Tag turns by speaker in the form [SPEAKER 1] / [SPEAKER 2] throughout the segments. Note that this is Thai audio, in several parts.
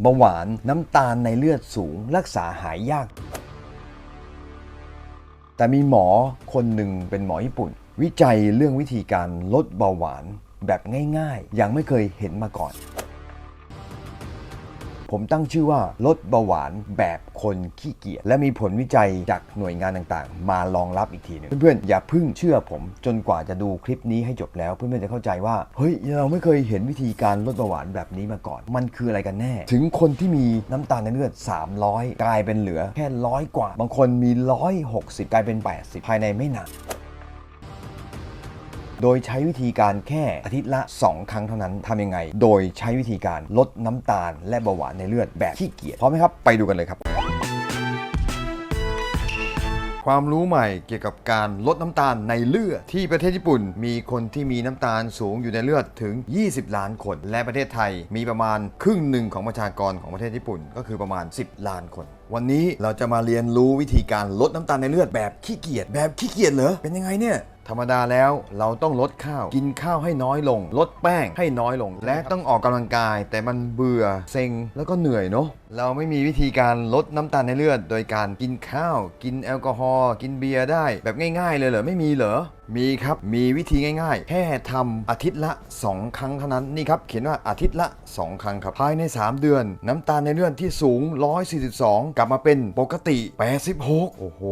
[SPEAKER 1] เบาหวานน้ำตาลในเลือดสูง รักษาหายยาก แต่มีหมอคนหนึ่งเป็นหมอญี่ปุ่น วิจัยเรื่องวิธีการลดเบาหวานแบบง่ายๆยังไม่เคยเห็นมาก่อน ผมตั้งชื่อว่าลดเบาหวานแบบคนขี้เกียจและมีผลวิจัยจากหน่วยงานต่างๆ มารองรับอีกทีหนึงเพื่อนๆอย่าพึ่งเชื่อผม จนกว่าจะดูคลิปนี้ให้จบแล้วเพื่อนๆจะเข้าใจว่าเฮ้ยเราไม่เคยเห็นวิธีการลดเบาหวานแบบนี้มาก่อน มันคืออะไรกันแน่ ถึงคนที่มีน้ำตาลในเลือด 300 กลายเป็นเหลือแค่ร้อยกว่า บางคนมี 160 กลายเป็น 80 ภายในไม่นาน โดยใช้วิธีการแค่อาทิตย์ละ 2 ครั้งเท่านั้นทำยังไง โดยใช้วิธีการลดน้ำตาลและเบาหวานในเลือดแบบขี้เกียจพร้อมไหมครับ ไปดูกันเลยครับ ความรู้ใหม่เกี่ยวกับการลดน้ำตาลในเลือด ที่ประเทศญี่ปุ่น มีคนที่มีน้ำตาลสูงอยู่ในเลือดถึง 20 ล้านคน และประเทศไทยมีประมาณครึ่งหนึ่งของประชากรของประเทศญี่ปุ่น ก็คือประมาณ 10 ล้านคนวันนี้เราจะมาเรียนรู้วิธีการลดน้ำตาลในเลือดแบบขี้เกียจแบบขี้เกียจเหรอเป็นยังไงเนี่ย ธรรมดาแล้วเราต้องลดข้าวกินข้าวให้น้อยลง ลดแป้งให้น้อยลง และต้องออกกำลังกาย แต่มันเบื่อเซ็งแล้วก็เหนื่อยเนาะเราไม่มีวิธีการลดน้ำตาลในเลือด โดยการกินข้าว กินแอลกอฮอล์กินเบียร์ได้ แบบง่ายๆเลยเหรอไม่มีเหรอมีครับมีวิธีง่ายๆ แค่ทำอาทิตย์ละ 2 ครั้งเท่านั้นนี่ครับเขียนว่าอาทิตย์ละ 2 ครั้งครับภายใน 3 เดือน น้ำตาลในเลือดที่สูง 142 กลับมาเป็นปกติ 86 โอ้โห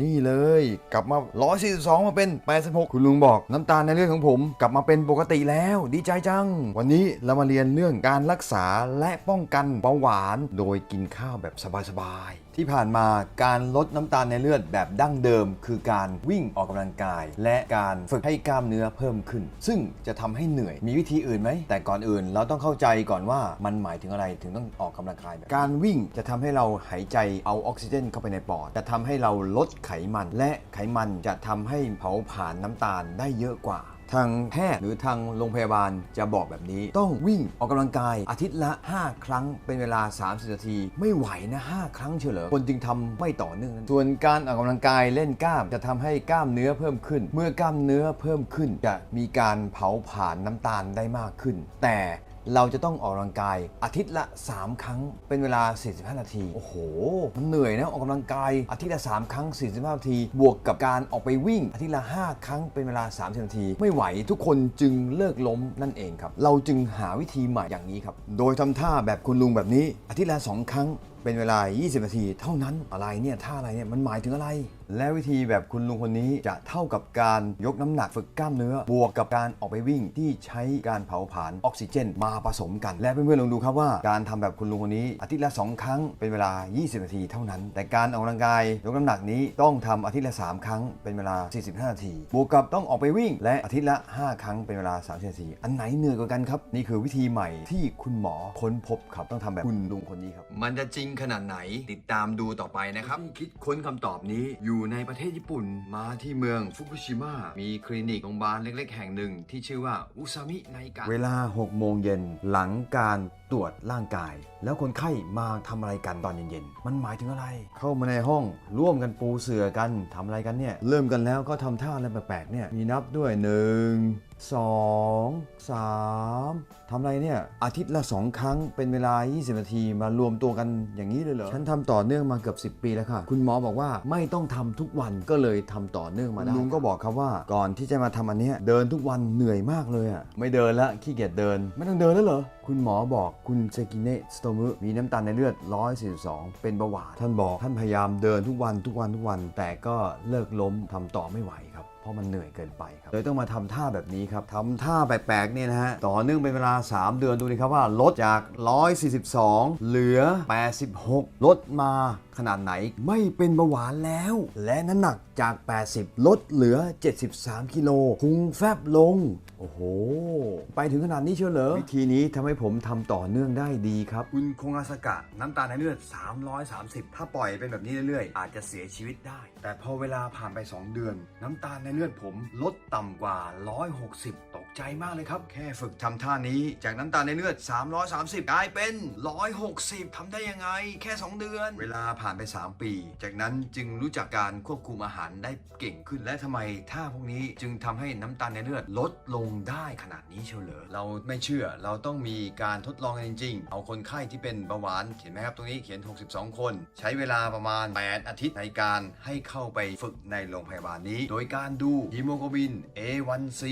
[SPEAKER 1] นี่เลย กลับมา 142มาเป็น 86 คุณลุงบอกน้ำตาลในเลือดของผม กลับมาเป็นปกติแล้ว ดีใจจัง วันนี้เรามาเรียนเรื่องการรักษาและป้องกันเบาหวาน โดยกินข้าวแบบสบายๆ ที่ผ่านมาการลดน้ำตาลในเลือดแบบดั้งเดิม คือการวิ่งออกกำลังกาย และการฝึกให้กล้ามเนื้อเพิ่มขึ้น ซึ่งจะทำให้เหนื่อยมีวิธีอื่นไหม แต่ก่อนอื่นเราต้องเข้าใจก่อนว่ามันหมายถึงอะไรถึงต้องออกกำลังกายแบบการวิ่งจะทำให้เราหายใจเอาออกซิเจนเข้าไปในปอด จะทำให้เราลดไขมัน และไขมันจะทำให้เผาผลาญน้ำตาลได้เยอะกว่า ทางแพทย์หรือทางโรงพยาบาลจะบอกแบบนี้ ต้องวิ่งออกกำลังกายอาทิตย์ละ 5 ครั้งเป็นเวลา 30 นาที ไม่ไหวนะ 5 ครั้งเฉลยคนจึงทำไม่ต่อเนื่องส่วนการออกกำลังกายเล่นกล้ามจะทำให้กล้ามเนื้อเพิ่มขึ้น เมื่อกล้ามเนื้อเพิ่มขึ้นจะมีการเผาผลาญน้ำตาลได้มากขึ้น แต่ เราจะต้องออกกำลังกายอาทิตย์ละ 3 ครั้งเป็นเวลา 45 นาที โอ้โห มันเหนื่อยนะออกกำลังกายอาทิตย์ละ 3 ครั้ง 45 นาที บวกกับการออกไปวิ่ง อาทิตย์ละ 5 ครั้งเป็นเวลา 30 นาที ไม่ไหวทุกคนจึงเลิกล้มนั่นเองครับ เราจึงหาวิธีใหม่อย่างนี้ครับ โดยทำท่าแบบคุณลุงแบบนี้อาทิตย์ละ 2 ครั้ง เป็นเวลา 20 นาที เท่านั้นอะไรเนี่ยท่าอะไรเนี่ยมันหมายถึงอะไร และวิธีแบบคุณลุงคนนี้จะเท่ากับการยกน้ำหนักฝึกกล้ามเนื้อ บวกกับการออกไปวิ่งที่ใช้การเผาผลาญออกซิเจน มาผสมกัน และเพื่อนๆลองดูครับว่าการทำแบบคุณลุงคนนี้อาทิตย์ละ 2 ครั้งเป็นเวลา 20 นาทีเท่านั้น แต่การออกกำลังกายยกน้ำหนักนี้ต้องทำอาทิตย์ละ 3 ครั้งเป็นเวลา 45 นาที บวกกับต้องออกไปวิ่ง และอาทิตย์ละ 5 ครั้งเป็นเวลา 30 นาที อันไหนเหนื่อยกว่ากันครับ นี่คือวิธีใหม่ที่คุณหมอค้นพบครับต้องทำแบบคุณลุงคนนี้ครับ มันจะจริงขนาดไหน ติดตามดูต่อไปนะครับที่คิดค้นคำตอบนี้อยู่ในประเทศญี่ปุ่นมาที่เมืองฟุกุชิมะมีคลินิกโรงพยาบาลเล็ก ๆ แห่งหนึ่ง ที่ชื่อว่าอุซามิไนกะเวลา 6 โมงเย็นหลังการตรวจร่างกาย แล้วคนไข้มาทำอะไรกันตอนเย็นๆ มันหมายถึงอะไร เข้ามาในห้องร่วมกันปูเสือกันทำอะไรกันเนี่ย เริ่มกันแล้วก็ทำท่าอะไรแปลกๆเนี่ยมีนับด้วย1 2 3ทำอะไรเนี่ย อาทิตย์ละ 2 ครั้งเป็นเวลา 20 นาทีมารวมตัวกันอย่างนี้เลยเหรอ ฉันทำต่อเนื่องมาเกือบ 10 ปีแล้วค่ะ คุณหมอบอกว่าไม่ต้องทำทุกวันก็เลยทำต่อเนื่องมาได้ลุงก็บอกครับว่าก่อนที่จะมาทำอันเนี้ยเดินทุกวันเหนื่อยมากเลยอะไม่เดินละขี้เกียจเดิน ไม่ต้องเดินแล้วเหรอคุณหมอบอกคุณเซกิเนะสโตมุมีน้ำตาลในเลือด 142 เป็นเบาหวานท่านบอกท่านพยายามเดินทุกวันทุกวันทุกวัน แต่ก็เลิกล้มทำต่อไม่ไหวครับเพ ราะมันเหนื่อยเกินไปครับเลยต้องมาทำท่าแบบนี้ครับทำท่าแปลกๆเนี่ยนะฮะต่อเนื่องเป็นเวลา 3 เดือนดูดิครับว่าลดจาก 142 เหลือ 86 ลดมา ขนาดไหนไม่เป็นเบาหวานแล้ว และน้ำหนักจาก 80 ลดเหลือ 73 กิโลพุงแฟบลง โอ้โห ไปถึงขนาดนี้เชียวเหรอ วิธีนี้ทำให้ผมทำต่อเนื่องได้ดีครับ คุณคงอาสกะน้ำตาลในเลือด 330 ถ้าปล่อยเป็นแบบนี้เรื่อยๆ อาจจะเสียชีวิตได้ แต่พอเวลาผ่านไป 2 เดือน น้ำตาลในเลือดผมลดต่ำกว่า 160ตก ใจมากเลยครับ แค่ฝึกทำท่านี้ จากน้ำตาลในเลือด 330กลายเป็น 160 ทำได้ยังไง แค่ 2 เดือน เวลาผ่านไป 3 ปี จากนั้นจึงรู้จักการควบคุมอาหารได้เก่งขึ้น และทำไมท่าพวกนี้จึงทำให้น้ำตาลในเลือดลดลงได้ขนาดนี้เชียวเหรอ เราไม่เชื่อ เราต้องมีการทดลองจริงๆ เอาคนไข้ที่เป็นเบาหวาน เห็นไหมครับตรงนี้เขียน 62 คน ใช้เวลาประมาณ 8 อาทิตย์ในการให้เข้าไปฝึกในโรงพยาบาลนี้ โดยการดูฮีโมโกลบิน A1C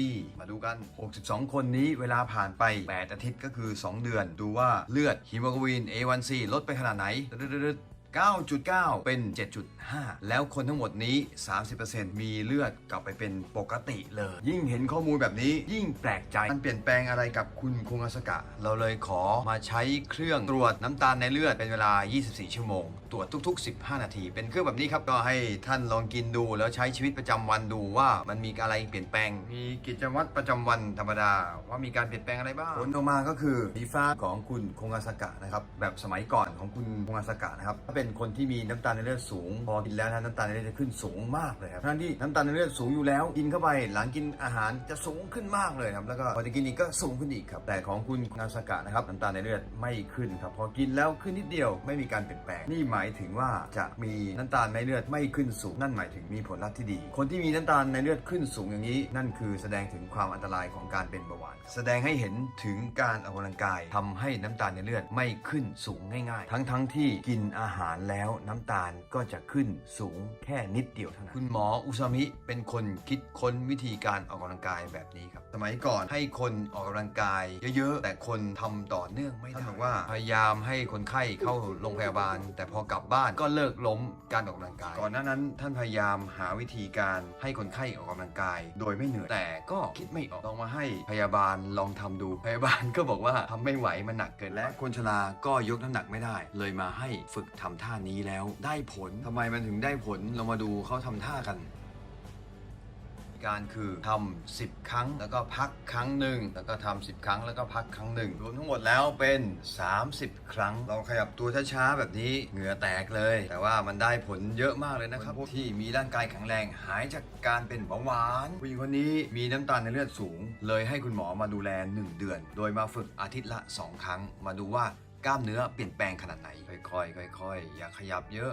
[SPEAKER 1] มาดูกัน62 คนนี้เวลาผ่านไป 8 อาทิตย์ก็คือ 2 เดือน ดูว่าเลือดฮีโมโกลบิน A1C ลดไปขนาดไหน 9.9 เป็น 7.5 แล้วคนทั้งหมดนี้ 30%มีเลือดกลับไปเป็นปกติเลย ยิ่งเห็นข้อมูลแบบนี้ ยิ่งแปลกใจมันเปลี่ยนแปลงอะไรกับคุณคุงอาสกะ เราเลยขอมาใช้เครื่องตรวจน้ำตาลในเลือดเป็นเวลา 24 ชั่วโมง ตรวจทุก ๆ 15 นาที เป็นเครื่องแบบนี้ครับ ก็ให้ท่านลองกินดู แล้วใช้ชีวิตประจำวันดูว่ามันมีอะไรเปลี่ยนแปลง มีกิจวัตรประจำวันธรรมดา ว่ามีการเปลี่ยนแปลงอะไรบ้างผลออกมาก็คือดีฟ้าของคุณคงอาสกะนะครับแบบสมัยก่อนของคุณคงอาสกะนะครับถ้าเป็นคนที่มีน้ำตาลในเลือดสูง พอกินแล้วนะน้ำตาลในเลือดจะขึ้นสูงมากเลยครับทั้งที่น้ำตาลในเลือดสูงอยู่แล้ว กินเข้าไปหลังกินอาหารจะสูงขึ้นมากเลยครับแล้วก็พอจะกินอีกก็สูงขึ้นอีกครับแต่ของคุณคงาสกะนะครับน้ำตาลในเลือดไม่ขึ้นครับพอกินแล้วขึ้นนิดเดียวไม่มีการเปลี่ยนแปลงนี่หมายถึงว่าจะมีน้ำตาลในเลือดไม่ขึ้นสูง นั่นหมายถึงมีผลลัพธ์ที่ดี คนที่มีน้ำตาลในเลือดขึ้นสูงอย่างนี้ นั่นคือแสดงถึงความอันตรายของการเป็นเบาหวาน แสดงให้เห็นถึงการออกกำลังกายทำให้น้ำตาลในเลือดไม่ขึ้นสูงง่าย ๆ ทั้งๆที่กินอาหารแล้วน้ำตาลก็จะขึ้นสูงแค่นิดเดียวเท่านั้น คุณหมออุซามิเป็นคนคิดค้นวิธีการออกกำลังกายแบบนี้ครับ สมัยก่อนให้คนออกกำลังกายเยอะๆ แต่คนทำต่อเนื่องไม่ได้ท่านบอกว่าพยายามให้คนไข้เข้าโรงพยาบาล แต่พอกลับบ้านก็เลิกล้มการออกกำลังกาย ก่อนหน้านั้นท่านพยายามหาวิธีการให้คนไข้ออกกำลังกาย โดยไม่เหนื่อยแต่ก็คิดไม่ออกลองมาให้พยาบาลลองทำดูพยาบาลก็บอกว่าทำไม่ไหวมันหนักเกินและคนชราก็ยกน้ำหนักไม่ได้ เลยมาให้ฝึกทำท่านี้แล้วได้ผลทำไมมันถึงได้ผลเรามาดูเขาทำท่ากัน การคือทำ10 ครั้งแล้วก็พักครั้งหนึ่งแล้วก็ทำ10 ครั้งแล้วก็พักครั้งหนึ่งรวมทั้งหมดแล้วเป็น 30 ครั้ง เราขยับตัวช้าๆแบบนี้เหงื่อแตกเลย แต่ว่ามันได้ผลเยอะมากเลยนะครับพวกที่มีร่างกายแข็งแรงหายจากการเป็นเบาหวานผู้หญิงคนนี้มีน้ำตาลในเลือดสูง เลยให้คุณหมอมาดูแล 1 เดือน โดยมาฝึกอาทิตย์ละ 2 ครั้งมาดูว่า กล้ามเนื้อเปลี่ยนแปลงขนาดไหน ค่อยๆค่อยๆอย่าขยับเยอะ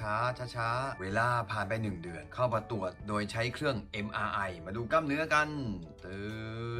[SPEAKER 1] ช้าๆช้าๆเวลาผ่านไป 1 เดือน เข้ามาตรวจโดยใช้เครื่อง MRI มาดูกล้ามเนื้อกันตื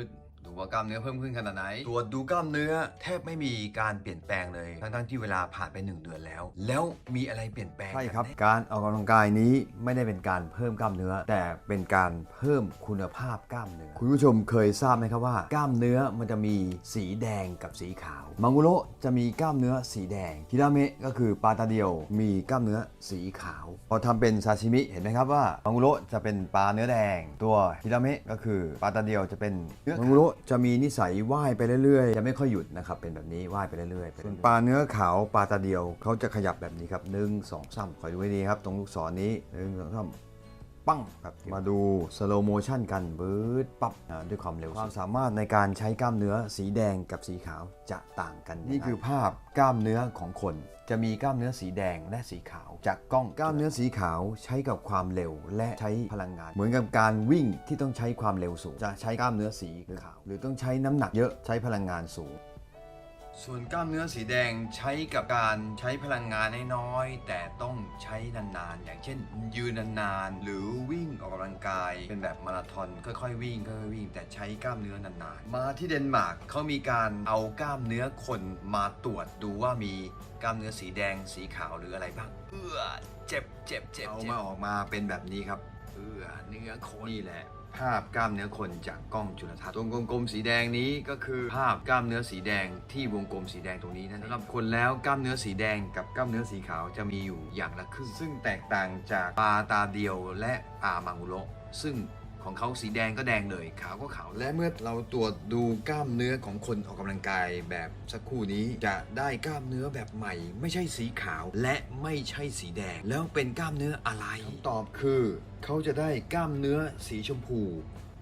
[SPEAKER 1] ดดูว่ากล้ามเนื้อเพิ่มขึ้นขนาดไหน ตรวจดูกล้ามเนื้อ แทบไม่มีการเปลี่ยนแปลงเลย ทั้งๆที่เวลาผ่านไป 1 เดือนแล้ว แล้วมีอะไรเปลี่ยนแปลง
[SPEAKER 2] ใช่ครับ
[SPEAKER 1] กันแน่
[SPEAKER 2] การออกกำลังกายนี้ไม่ได้เป็นการเพิ่มกล้ามเนื้อ แต่เป็นการเพิ่มคุณภาพกล้ามเนื้อ คุณผู้ชมเคยทราบไหมครับว่า กล้ามเนื้อมันจะมีสีแดงกับสีขาวมังกุโระจะมีกล้ามเนื้อสีแดงฮิราเมะก็คือปลาตาเดียว มีกล้ามเนื้อสีขาว พอทำเป็นซาชิมิเห็นไหมครับว่ามังกุโระจะเป็นปลาเนื้อแดง ตัวฮิราเมะก็คือปลาตาเดียวจะเป็นเนื้อมังกุโระจะมีนิสัยว่ายไปเรื่อยๆ จะไม่ค่อยหยุดนะครับเป็นแบบนี้ว่ายไปเรื่อยๆส่วนปลาเนื้อขาวปลาตาเดียวเขาจะขยับแบบนี้ครับหนึ่งสองสามคอยดูให้ดีครับ ตรงลูกศรนี้หนึ่งสองสาม ปั้งครับมาดูสโลโมชันกันบืดปั๊บอ่าด้วยความเร็ว ความสามารถในการใช้กล้ามเนื้อสีแดงกับสีขาวจะต่างกัน นี่คือภาพกล้ามเนื้อของคน จะมีกล้ามเนื้อสีแดงและสีขาว จากกล้องกล้ามเนื้อสีขาวใช้กับความเร็วและใช้พลังงาน เหมือนกับการวิ่งที่ต้องใช้ความเร็วสูง จะใช้กล้ามเนื้อสีขาว หรือต้องใช้น้ำหนักเยอะใช้พลังงานสูง
[SPEAKER 1] ส่วนกล้ามเนื้อสีแดงใช้กับการใช้พลังงานน้อยๆแต่ต้องใช้นานๆ อย่างเช่น ยืนนานๆ หรือวิ่งออกกำลังกาย เป็นแบบมาราธอนค่อยๆวิ่งค่อยๆวิ่ง แต่ใช้กล้ามเนื้อนานๆ มาที่เดนมาร์กเขามีการเอากล้ามเนื้อคนมาตรวจดูว่ามีกล้ามเนื้อสีแดงสีขาวหรืออะไรบ้าง เอื้อเจ็บเจ็บเจ็บเอามาออกมาเป็นแบบนี้ครับ เอื้อเนื้อคนนี่แหละ ภาพกล้ามเนื้อคนจากกล้องจุลทรรศน์ตรงกลมๆสีแดงนี้ก็คือภาพกล้ามเนื้อสีแดงที่วงกลมสีแดงตรงนี้นั่นสำหรับคนแล้วกล้ามเนื้อสีแดงกับกล้ามเนื้อสีขาวจะมีอยู่อย่างละครึ่งซึ่งแตกต่างจากปลาตาเดียวและปลามังุโรซึ่ง ของเขาสีแดงก็แดงเลยขาวก็ขาว และเมื่อเราตรวจดูกล้ามเนื้อของคนออกกำลังกายแบบสักครู่นี้จะได้กล้ามเนื้อแบบใหม่ ไม่ใช่สีขาวและไม่ใช่สีแดง แล้วเป็นกล้ามเนื้ออะไรคำตอบคือเขาจะได้กล้ามเนื้อสีชมพู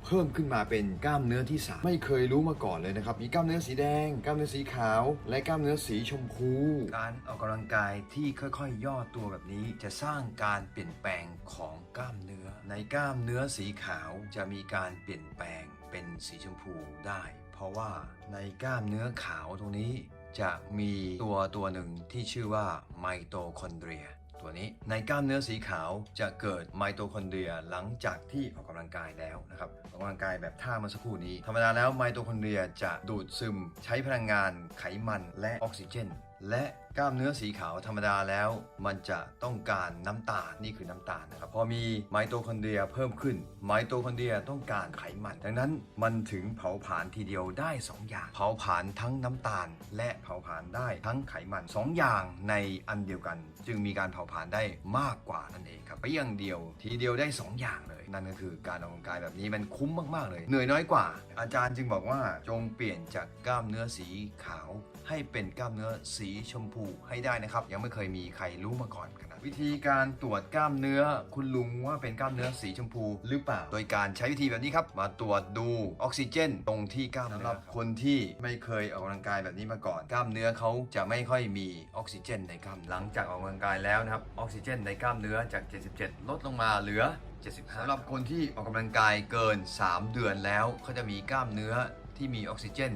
[SPEAKER 1] เพิ่มขึ้นมาเป็นกล้ามเนื้อที่สามไม่เคยรู้มาก่อนเลยนะครับมีกล้ามเนื้อสีแดง กล้ามเนื้อสีขาว และกล้ามเนื้อสีชมพู การออกกำลังกายที่ค่อยๆ ย่อตัวแบบนี้จะสร้างการเปลี่ยนแปลงของกล้ามเนื้อ ในกล้ามเนื้อสีขาวจะมีการเปลี่ยนแปลงเป็นสีชมพูได้ เพราะว่าในกล้ามเนื้อขาวตรงนี้จะมีตัวตัวหนึ่งที่ชื่อว่าไมโตคอนเดรียตัวนี้ในกล้ามเนื้อสีขาวจะเกิดไมโตคอนเดรียหลังจากที่ออกกำลังกายแล้วนะครับออกกำลังกายแบบท่าเมื่อสักครู่นี้ ธรรมดาแล้วไมโตคอนเดรียจะดูดซึมใช้พลังงานไขมันและออกซิเจน และกล้ามเนื้อสีขาวธรรมดาแล้ว มันจะต้องการน้ำตาลนี่คือน้ำตาลนะครับพอมีไมโตคอนเดรียเพิ่มขึ้น ไมโตคอนเดรียต้องการไขมัน ดังนั้นมันถึงเผาผลาญทีเดียวได้ 2 อย่าง เผาผลาญทั้งน้ำตาล และเผาผลาญได้ทั้งไขมัน 2 อย่างในอันเดียวกัน จึงมีการเผาผลาญได้มากกว่านั่นเองครับไปอย่างเดียวทีเดียวได้ 2 อย่างเลย นั่นก็คือการออกกำลังกายแบบนี้มันคุ้มมากๆเลยเหนื่อยน้อยกว่า อาจารย์จึงบอกว่าจงเปลี่ยนจากกล้ามเนื้อสีขาว ให้เป็นกล้ามเนื้อสีชมพูให้ได้นะครับ ยังไม่เคยมีใครรู้มาก่อนขนาดวิธีการตรวจกล้ามเนื้อ คุณลุงว่าเป็นกล้ามเนื้อสีชมพูหรือเปล่า โดยการใช้วิธีแบบนี้ครับ มาตรวจดูออกซิเจน ตรงที่กล้ามเนื้อสำหรับคนที่ไม่เคยออกกำลังกายแบบนี้มาก่อน กล้ามเนื้อเขาจะไม่ค่อยมีออกซิเจนในกล้ามหลังจากออกกำลังกายแล้วนะครับออกซิเจนในกล้ามเนื้อจาก 77 ลดลงมาเหลือ75สำหรับคนที่ออกกำลังกายเกิน 3 เดือนแล้วเขาจะมีกล้ามเนื้อที่มีออกซิเจน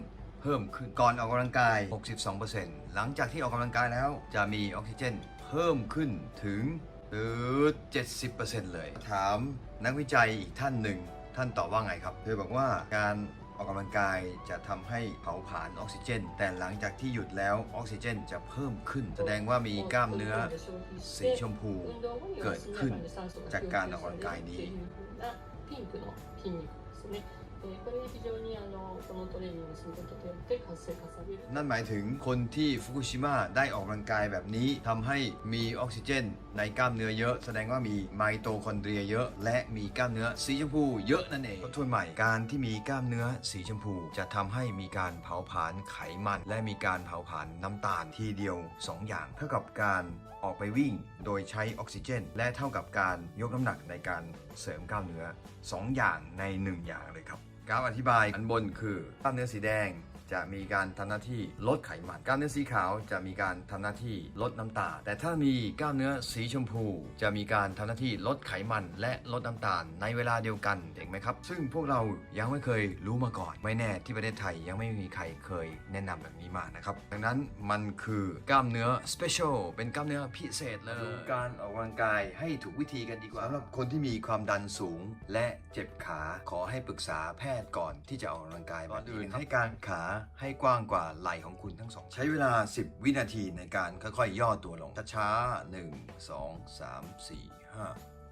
[SPEAKER 1] เพิ่มขึ้นก่อนออกกำลังกาย 62%หลังจากที่ออกกำลังกายแล้วจะมีออกซิเจนเพิ่มขึ้นถึงหรือ70%เลย ถามนักวิจัยอีกท่านหนึ่ง ท่านตอบว่าไงครับ เธอบอกว่าการออกกำลังกายจะทำให้เผาผลาญออกซิเจน แต่หลังจากที่หยุดแล้วออกซิเจนจะเพิ่มขึ้น แสดงว่ามีกล้ามเนื้อสีชมพูเกิดขึ้นจากการออกกำลังกายนี้
[SPEAKER 3] ピンクの筋肉ですね。えーこれ非常にあのこのトレーニングすることによって活性化される。
[SPEAKER 1] นั่นหมายถึงคนที่ฟุกุชิมะได้ออกกำลังกายแบบนี้ทำให้มีออกซิเจน ในกล้ามเนื้อเยอะ แสดงว่ามีไมโตคอนเดรียเยอะ และมีกล้ามเนื้อสีชมพูเยอะนั่นเองทบทวนใหม่การที่มีกล้ามเนื้อสีชมพู จะทำให้มีการเผาผลาญไขมัน และมีการเผาผลาญน้ำตาลทีเดียว 2 อย่าง เท่ากับการออกไปวิ่งโดยใช้ออกซิเจน และเท่ากับการยกน้ำหนักในการเสริมกล้ามเนื้อ 2 อย่างใน 1 อย่างเลยครับ กราฟอธิบายอันบนคือ กล้ามเนื้อสีแดง จะมีการทำหน้าที่ลดไขมันกล้ามเนื้อสีขาวจะมีการทำหน้าที่ลดน้ำตาล แต่ถ้ามีกล้ามเนื้อสีชมพู จะมีการทำหน้าที่ลดไขมันและลดน้ำตาลในเวลาเดียวกันเห็นไหมครับ ซึ่งพวกเรายังไม่เคยรู้มาก่อน ไม่แน่ที่ประเทศไทยยังไม่มีใครเคยแนะนำแบบนี้มานะครับดังนั้นมันคือกล้ามเนื้อ special เป็นกล้ามเนื้อพิเศษเลยการออกกำลังกายให้ถูกวิธีกันดีกว่าสำหรับคนที่มีความดันสูงและเจ็บขาขอให้ปรึกษาแพทย์ก่อนที่จะออกกำลังกายก่อนอื่นให้การขาให้กว้างกว่าไหล่ของคุณทั้งสอง ใช้เวลา 10 วินาทีในการค่อยๆ ย่อตัวลงช้าๆ1 2 3 4 5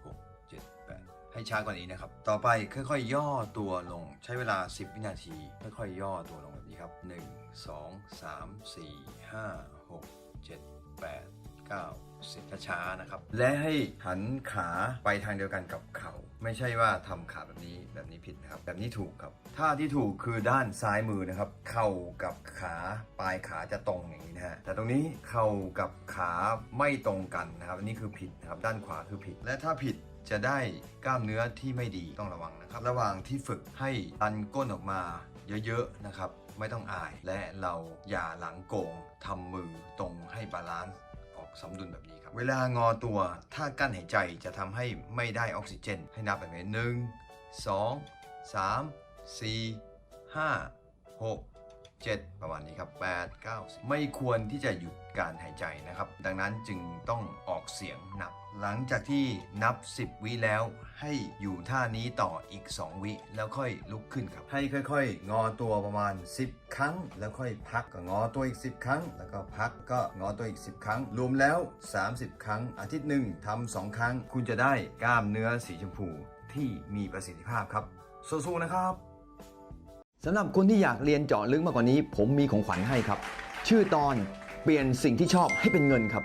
[SPEAKER 1] 6 7 8 ให้ช้ากว่านี้นะครับ ต่อไปค่อยๆ ย่อตัวลง ใช้เวลา 10 วินาที ค่อยๆ ย่อตัวลงแบบนี้ครับ 1 2 3 4 5 6 7 8 9 10ช้าๆนะครับ และให้หันขาไปทางเดียวกันกับเข่าไม่ใช่ว่าทำขาแบบนี้แบบนี้ผิดนะครับ แบบนี้ถูกครับท่าที่ถูกคือด้านซ้ายมือนะครับ เข่ากับขาปลายขาจะตรงอย่างนี้นะฮะแต่ตรงนี้เข่ากับขาไม่ตรงกันนะครับอันนี้คือผิดนะครับ ด้านขวาคือผิด และถ้าผิดจะได้กล้ามเนื้อที่ไม่ดีต้องระวังนะครับ ระหว่างที่ฝึกให้ดันก้นออกมาเยอะๆนะครับ ไม่ต้องอาย และเราอย่าหลังโกงทำมือตรงให้บาลานซ์ สมดุลแบบนี้ครับ เวลางอตัวถ้ากั้นหายใจจะทำให้ไม่ได้ออกซิเจน ให้นับแบบนี้หนึ่งสองสามสี่ห้าหกเจ็ดประมาณนี้ครับแปดเก้าสิบไม่ควรที่จะหยุดการหายใจนะครับ ดังนั้นจึงต้องออกเสียงหนับ หลังจากที่นับ 10 วิแล้ว ให้อยู่ท่านี้ต่ออีก 2 วิแล้วค่อยลุกขึ้นครับ ให้ค่อย ๆ งอตัวประมาณ 10 ครั้ง แล้วค่อยพักก็งอตัวอีก 10 ครั้ง แล้วก็พักก็งอตัวอีก 10 ครั้ง รวมแล้ว 30 ครั้ง อาทิตย์หนึ่งทำสองครั้ง คุณจะได้กล้ามเนื้อสีชมพูที่มีประสิทธิภาพครับสู้ๆนะครับ
[SPEAKER 2] สำหรับคนที่อยากเรียนเจาะลึกมากกว่านี้ ผมมีของขวัญให้ครับ ชื่อตอนเปลี่ยนสิ่งที่ชอบให้เป็นเงินครับ